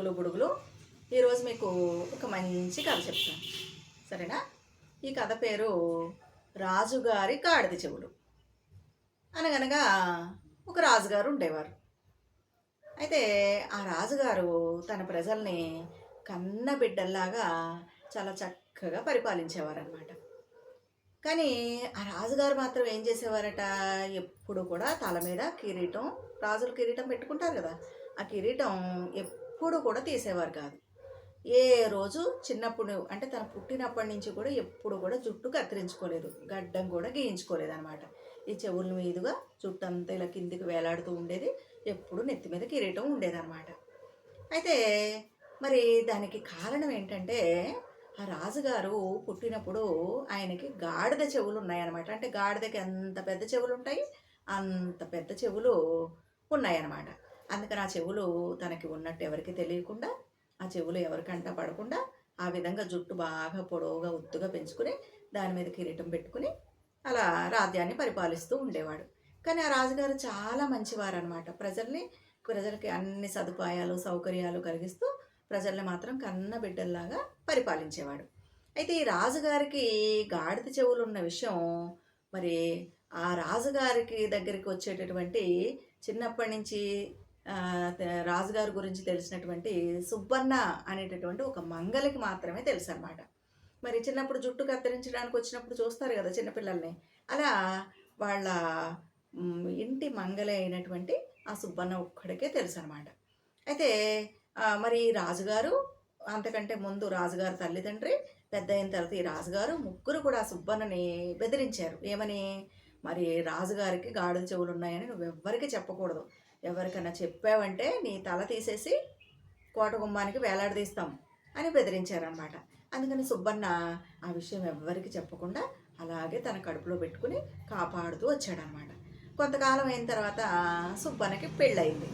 పొడుగులు బుడుగులు. ఈరోజు మీకు ఒక మంచి కథ చెప్తాను. సరేనా? ఈ కథ పేరు రాజుగారి కాడిది చెవులు. అనగనగా ఒక రాజుగారు ఉండేవారు. అయితే ఆ రాజుగారు తన ప్రజల్ని కన్న బిడ్డల్లాగా చాలా చక్కగా పరిపాలించేవారనమాట కానీ ఆ రాజుగారు మాత్రం ఏం చేసేవారట? ఎప్పుడు కూడా తల మీద కిరీటం రాజులు కిరీటం పెట్టుకుంటారు కదా. ఆ కిరీటం ఎప్పుడు కూడా తీసేవారు కాదు. ఏ రోజు చిన్నప్పుడు అంటే తను పుట్టినప్పటి నుంచి కూడా ఎప్పుడు కూడా జుట్టు కత్తిరించుకోలేదు. గడ్డం కూడా గీయించుకోలేదు అనమాట ఈ చెవుల మీదుగా జుట్టు అంతా ఇలా కిందికి వేలాడుతూ ఉండేది. ఎప్పుడు నెత్తి మీద కిరీటం ఉండేదన్నమాట. అయితే మరి దానికి కారణం ఏంటంటే ఆ రాజుగారు పుట్టినప్పుడు ఆయనకి గాడిద చెవులు ఉన్నాయన్నమాట. అంటే గాడిదకి ఎంత పెద్ద చెవులు ఉంటాయి అంత పెద్ద చెవులు ఉన్నాయన్నమాట. అందుకని ఆ చెవులు తనకి ఉన్నట్టు ఎవరికి తెలియకుండా ఆ చెవులు ఎవరికంట పడకుండా ఆ విధంగా జుట్టు బాగా పొడవుగా ఒత్తుగా పెంచుకుని దాని మీద కిరీటం పెట్టుకుని అలా రాజ్యాన్ని పరిపాలిస్తూ ఉండేవాడు. కానీ ఆ రాజుగారు చాలా మంచివారు అనమాట ప్రజల్ని ప్రజలకి అన్ని సదుపాయాలు సౌకర్యాలు కలిగిస్తూ ప్రజల్ని మాత్రం కన్న బిడ్డల్లాగా పరిపాలించేవాడు. అయితే ఈ రాజుగారికి గాడిద చెవులు ఉన్న విషయం మరి ఆ రాజుగారికి దగ్గరికి వచ్చేటటువంటి చిన్నప్పటి నుంచి రాజుగారి గురించి తెలిసినటువంటి సుబ్బన్న అనేటటువంటి ఒక మంగలికి మాత్రమే తెలుసు అనమాట మరి చిన్నప్పుడు జుట్టు కత్తిరించడానికి వచ్చినప్పుడు చూస్తారు కదా చిన్నపిల్లల్ని. అలా వాళ్ళ ఇంటి మంగలి అయినటువంటి ఆ సుబ్బన్న ఒక్కడికే తెలుసు అనమాట అయితే మరి రాజుగారు అంతకంటే ముందు రాజుగారు తల్లిదండ్రి పెద్ద అయిన తర్వాత ఈ రాజుగారు ముగ్గురు కూడా ఆ సుబ్బన్నని బెదిరించారు. ఏమని? మరి రాజుగారికి గాడిద చెవులు ఉన్నాయని నువ్వు చెప్పకూడదు. ఎవరికైనా చెప్పావంటే నీ తల తీసేసి కోట గుమ్మానికి వేలాడదీస్తాం అని బెదిరించారనమాట అందుకని సుబ్బన్న ఆ విషయం ఎవ్వరికి చెప్పకుండా అలాగే తన కడుపులో పెట్టుకుని కాపాడుతూ వచ్చాడనమాట కొంతకాలం అయిన తర్వాత సుబ్బన్నకి పెళ్ళయింది.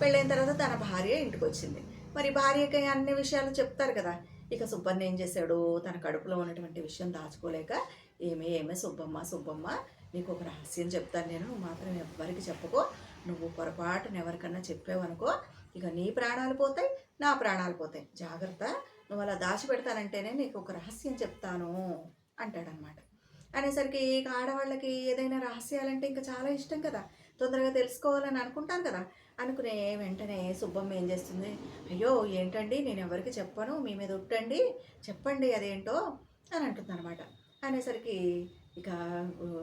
పెళ్ళైన తర్వాత తన భార్య ఇంటికి వచ్చింది మరి భార్యకి అన్ని విషయాలు చెప్తారు కదా. ఇక సుబ్బన్న ఏం చేశాడు? తన కడుపులో ఉన్నటువంటి విషయం దాచుకోలేక ఏమే ఏమే సుబ్బమ్మ సుబ్బమ్మ నీకు ఒక రహస్యం చెప్తాను నేను మాత్రం ఎవ్వరికి చెప్పుకో. నువ్వు పొరపాటున ఎవరికన్నా చెప్పావనుకో ఇక నీ ప్రాణాలు పోతాయి నా ప్రాణాలు పోతాయి. జాగ్రత్త. నువ్వు అలా దాచిపెడతానంటేనే నీకు ఒక రహస్యం చెప్తాను అంటాడనమాట. అనేసరికి ఇక ఆడవాళ్ళకి ఏదైనా రహస్యాలంటే ఇంకా చాలా ఇష్టం కదా. తొందరగా తెలుసుకోవాలని అనుకుంటారు కదా. అనుకునే వెంటనే సుబ్బమ్మ ఏం చేస్తుంది అయ్యో ఏంటండి? నేను ఎవరికి చెప్పను? మీ మీద ఉట్టండి చెప్పండి అదేంటో? అని అంటుంది అనమాట అనేసరికి ఇక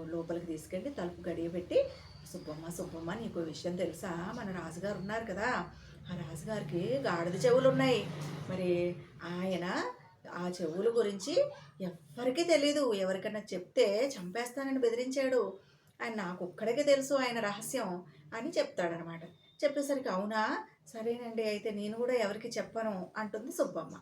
లోపలికి తీసుకెళ్ళి తలుపు గడియ పెట్టి సుబ్బమ్మ సుబ్బమ్మ నీకు విషయం తెలుసా? మన రాజుగారు ఉన్నారు కదా. ఆ రాజుగారికి గాడిద చెవులు ఉన్నాయి మరి ఆయన ఆ చెవుల గురించి ఎవ్వరికీ తెలీదు. ఎవరికైనా చెప్తే చంపేస్తానని బెదిరించాడు. ఆయన నాకు ఒక్కడికే తెలుసు ఆయన రహస్యం అని చెప్తాడనమాట. చెప్పేసరికి అవునా? సరేనండి అయితే నేను కూడా ఎవరికి చెప్పను అంటుంది సుబ్బమ్మ.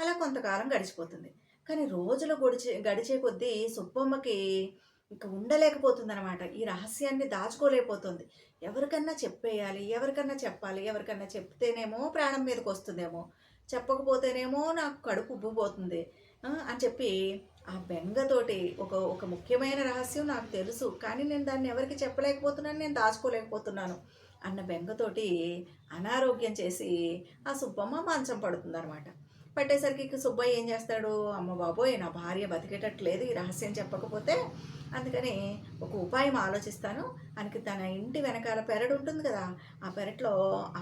అలా కొంతకాలం గడిచిపోతుంది. కానీ రోజులు గడిచే గడిచే కొద్దీ సుబ్బమ్మకి ఇంకా ఉండలేకపోతుంది అనమాట ఈ రహస్యాన్ని దాచుకోలేకపోతుంది. ఎవరికన్నా చెప్పేయాలి ఎవరికన్నా చెప్పాలి ఎవరికన్నా చెప్తేనేమో ప్రాణం మీదకి వస్తుందేమో చెప్పకపోతేనేమో నాకు కడుపు ఉబ్బిపోతుంది అని చెప్పి ఆ బెంగతోటి ఒక ఒక ముఖ్యమైన రహస్యం నాకు తెలుసు. కానీ నేను దాన్ని ఎవరికి చెప్పలేకపోతున్నాను నేను దాచుకోలేకపోతున్నాను అన్న బెంగతోటి అనారోగ్యం చేసి ఆ సుబ్బమ్మ మంచం పడుతుందనమాట పట్టేసరికి ఇక సుబ్బయ్య ఏం చేస్తాడు? అమ్మ బాబోయ్ నా భార్య బతికేటట్లేదు ఈ రహస్యం చెప్పకపోతే అందుకని ఒక ఉపాయం ఆలోచిస్తాను. అనికి తన ఇంటి వెనకాల పెరడు ఉంటుంది కదా ఆ పెరట్లో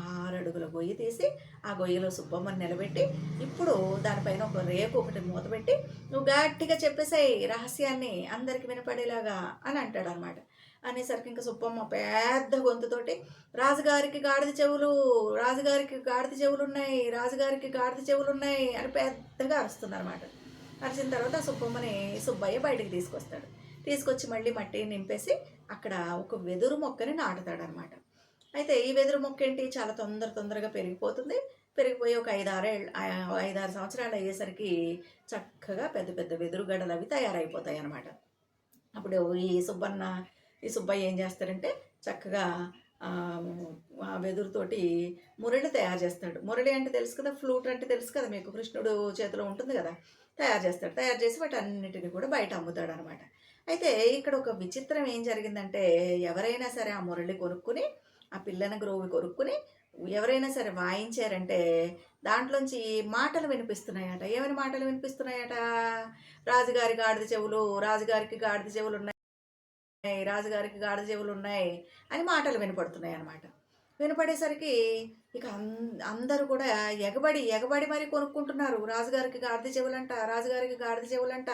ఆరడుగుల గొయ్యి తీసి ఆ గొయ్యిలో సుబ్బమ్మని నిలబెట్టి ఇప్పుడు దానిపైన ఒక రేకు ఒకటి మూతపెట్టి నువ్వు గట్టిగా చెప్పేసాయి రహస్యాన్ని అందరికి వినపడేలాగా అని అంటాడు అనమాట అనేసరికి ఇంకా సుబ్బమ్మ పెద్ద గొంతుతోటి రాజుగారికి గాడిద చెవులు రాజుగారికి గాడిద చెవులు ఉన్నాయి రాజుగారికి గాడిద చెవులు ఉన్నాయి అని పెద్దగా అరుస్తుంది అనమాట అరిచిన తర్వాత సుబ్బమ్మని సుబ్బయ్య బయటికి తీసుకొస్తాడు. తీసుకొచ్చి మళ్ళీ మట్టి నింపేసి అక్కడ ఒక వెదురు మొక్కని నాటుతాడనమాట. అయితే ఈ వెదురు మొక్క ఏంటి? చాలా తొందర తొందరగా పెరిగిపోతుంది. పెరిగిపోయి ఒక ఐదారు ఐదారు సంవత్సరాలు అయ్యేసరికి చక్కగా పెద్ద పెద్ద వెదురు గడలు అవి తయారైపోతాయి అన్నమాట. అప్పుడు ఈ సుబ్బన్న ఈ సుబ్బయ్య ఏం చేస్తారంటే చక్కగా ఆ వెదురుతోటి మురళి తయారు చేస్తాడు. మురళి అంటే తెలుసు కదా? ఫ్లూట్ అంటే తెలుసు కదా? మీకు కృష్ణుడు చేతిలో ఉంటుంది కదా? తయారు చేస్తాడు. తయారు చేసి వాటి అన్నిటిని కూడా బయట అమ్ముతాడు అనమాట అయితే ఇక్కడ ఒక విచిత్రం ఏం జరిగిందంటే ఎవరైనా సరే ఆ మురళి కొనుక్కుని ఆ పిల్లని గ్రోవి కొనుక్కుని ఎవరైనా సరే వాయించారంటే దాంట్లోంచి మాటలు వినిపిస్తున్నాయట. ఏమని మాటలు వినిపిస్తున్నాయట? రాజుగారి గాడిద చెవులు రాజుగారికి గాడిద చెవులు ఉన్నాయి రాజుగారికి గాడిద చెవులు ఉన్నాయి అని మాటలు వినపడుతున్నాయి అన్నమాట వినపడేసరికి ఇక అందరూ కూడా ఎగబడి ఎగబడి మరి కొనుక్కుంటున్నారు. రాజుగారికి గాడిద చెవులంట రాజుగారికి గాడిద చెవులంట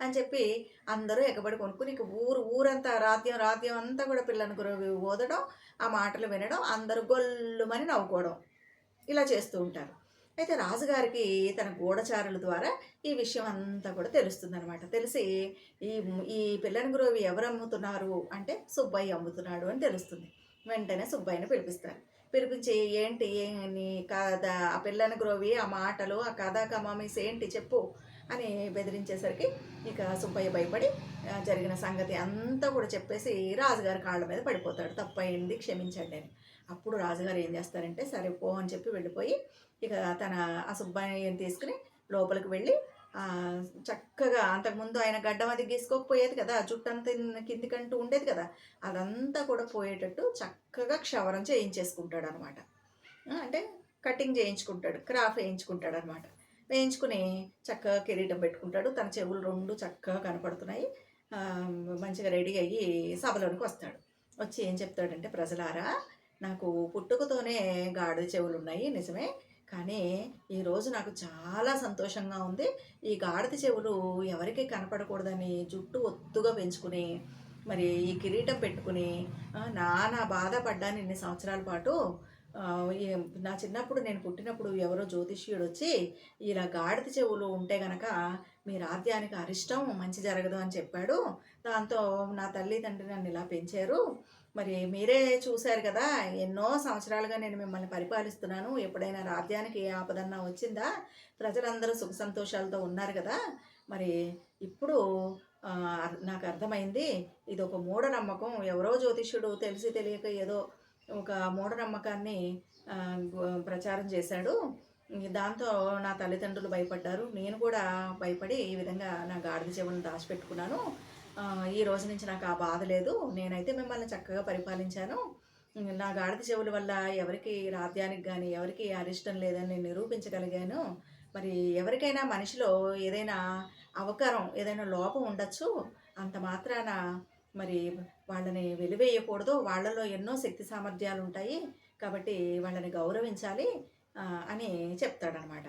అని చెప్పి అందరూ ఎగబడి కొనుక్కుని ఇక ఊరు ఊరంతా రాత్యం రాత్యం అంతా కూడా పిల్లని గురవి ఓదడం ఆ మాటలు వినడం అందరూ గొల్లుమని నవ్వుకోవడం ఇలా చేస్తూ ఉంటారు. అయితే రాజుగారికి తన గూఢచారుల ద్వారా ఈ విషయం అంతా కూడా తెలుస్తుంది అనమాట తెలిసి ఈ ఈ పిల్లని గురువి ఎవరు అమ్ముతున్నారు అంటే సుబ్బయ్య అమ్ముతున్నాడు అని తెలుస్తుంది. వెంటనే సుబ్బయ్యను పిలిపిస్తారు. పిలిపించి ఏంటి ఏ- కథ ఆ పిల్లని గ్రోవి ఆ మాటలు ఆ కథ కమామీస్ ఏంటి చెప్పు అని బెదిరించేసరికి ఇక సుబ్బయ్య భయపడి జరిగిన సంగతి అంతా కూడా చెప్పేసి రాజుగారి కాళ్ళ మీద పడిపోతాడు. తప్పయింది క్షమించండి అని. అప్పుడు రాజుగారు ఏం చేస్తారంటే సరే పో అని చెప్పి వెళ్ళిపోయి ఇక తన ఆ సుబ్బయ్యని తీసుకుని లోపలికి వెళ్ళి చక్కగా అంతకుముందు ఆయన గడ్డం అది గీసుకోకపోయేది కదా జుట్టు అంత కిందికంటూ ఉండేది కదా అదంతా కూడా పోయేటట్టు చక్కగా క్షవరం చేయించేసుకుంటాడు అనమాట అంటే కటింగ్ చేయించుకుంటాడు క్రాఫ్ వేయించుకుంటాడు అనమాట వేయించుకుని చక్కగా కిరీటం పెట్టుకుంటాడు తన చెవులు రెండు చక్కగా కనపడుతున్నాయి. మంచిగా రెడీ అయ్యి సభలోనికి వస్తాడు. వచ్చి ఏం చెప్తాడంటే ప్రజలారా నాకు పుట్టుకతోనే గాడిద చెవులు ఉన్నాయి నిజమే. కానీ ఈరోజు నాకు చాలా సంతోషంగా ఉంది. ఈ గాడిద చెవులు ఎవరికి కనపడకూడదని జుట్టు ఒత్తుగా పెంచుకుని మరి ఈ కిరీటం పెట్టుకుని నానా బాధపడ్డాను ఇన్ని సంవత్సరాల పాటు. నా చిన్నప్పుడు నేను పుట్టినప్పుడు ఎవరో జ్యోతిష్యుడు వచ్చి ఇలా గాడిద చెవులు ఉంటే గనక మీ రాజ్యానికి అరిష్టం మంచి జరగదు అని చెప్పాడు. దాంతో నా తల్లి తండ్రి నన్ను ఇలా పెంచారు. మరి మీరే చూశారు కదా ఎన్నో సంవత్సరాలుగా నేను మిమ్మల్ని పరిపాలిస్తున్నాను. ఎప్పుడైనా రాజ్యానికి ఏ ఆపదన్నా వచ్చిందా? ప్రజలందరూ సుఖ సంతోషాలతో ఉన్నారు కదా. మరి ఇప్పుడు నాకు అర్థమైంది. ఇది ఒక మూఢనమ్మకం. ఎవరో జ్యోతిష్యుడు తెలిసి తెలియక ఏదో ఒక మూఢనమ్మకాన్ని ప్రచారం చేశాడు. దాంతో నా తల్లిదండ్రులు భయపడ్డారు. నేను కూడా భయపడి ఈ విధంగా నా గాడిద చెవులను దాచిపెట్టుకున్నాను. ఈ రోజు నుంచి నాకు ఆ బాధ లేదు. నేనైతే మిమ్మల్ని చక్కగా పరిపాలించాను. నా గాడిద చెవుల వల్ల ఎవరికి రాజ్యానికి కానీ ఎవరికి అరిష్టం లేదని నేను నిరూపించగలిగాను. మరి ఎవరికైనా మనిషిలో ఏదైనా అవకరం ఏదైనా లోపం ఉండొచ్చు. అంత మాత్రాన మరి వాళ్ళని వెలివేయకూడదు. వాళ్ళలో ఎన్నో శక్తి సామర్థ్యాలు ఉంటాయి. కాబట్టి వాళ్ళని గౌరవించాలి అని చెప్తాడనమాట.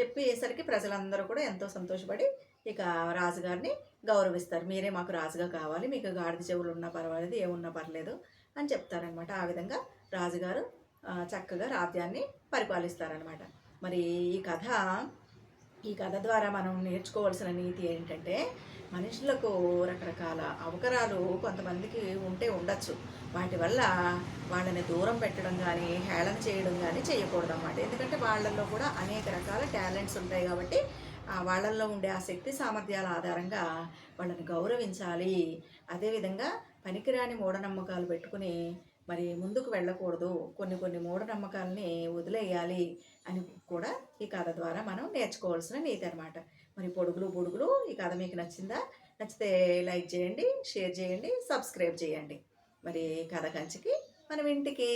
చెప్పేసరికి ప్రజలందరూ కూడా ఎంతో సంతోషపడి ఇక రాజుగారిని గౌరవిస్తారు. మీరే మాకు రాజుగా కావాలి మీకు గాడిద చెవులు ఉన్నా పర్వాలేదు ఏమున్నా పర్లేదు అని చెప్తారనమాట ఆ విధంగా రాజుగారు చక్కగా రాజ్యాన్ని పరిపాలిస్తారనమాట మరి ఈ కథ ఈ కథ ద్వారా మనం నేర్చుకోవాల్సిన నీతి ఏంటంటే మనుషులకు రకరకాల అవకరాలు కొంతమందికి ఉంటే ఉండొచ్చు. వాటి వల్ల వాళ్ళని దూరం పెట్టడం కానీ హేళన చేయడం కానీ చేయకూడదు అన్నమాట ఎందుకంటే వాళ్ళల్లో కూడా అనేక రకాల టాలెంట్స్ ఉంటాయి కాబట్టి వాళ్ళల్లో ఉండే ఆ శక్తి సామర్థ్యాల ఆధారంగా వాళ్ళని గౌరవించాలి. అదేవిధంగా పనికిరాని మూఢనమ్మకాలు పెట్టుకుని మరి ముందుకు వెళ్ళకూడదు. కొన్ని కొన్ని మూఢనమ్మకాలని వదిలేయాలి అని కూడా ఈ కథ ద్వారా మనం నేర్చుకోవాల్సిన నీతి అనమాట మరి పొడుగులు పొడుగులు ఈ కథ మీకు నచ్చిందా? నచ్చితే లైక్ చేయండి షేర్ చేయండి సబ్స్క్రైబ్ చేయండి. మరి కథ కంచికి మనం ఇంటికి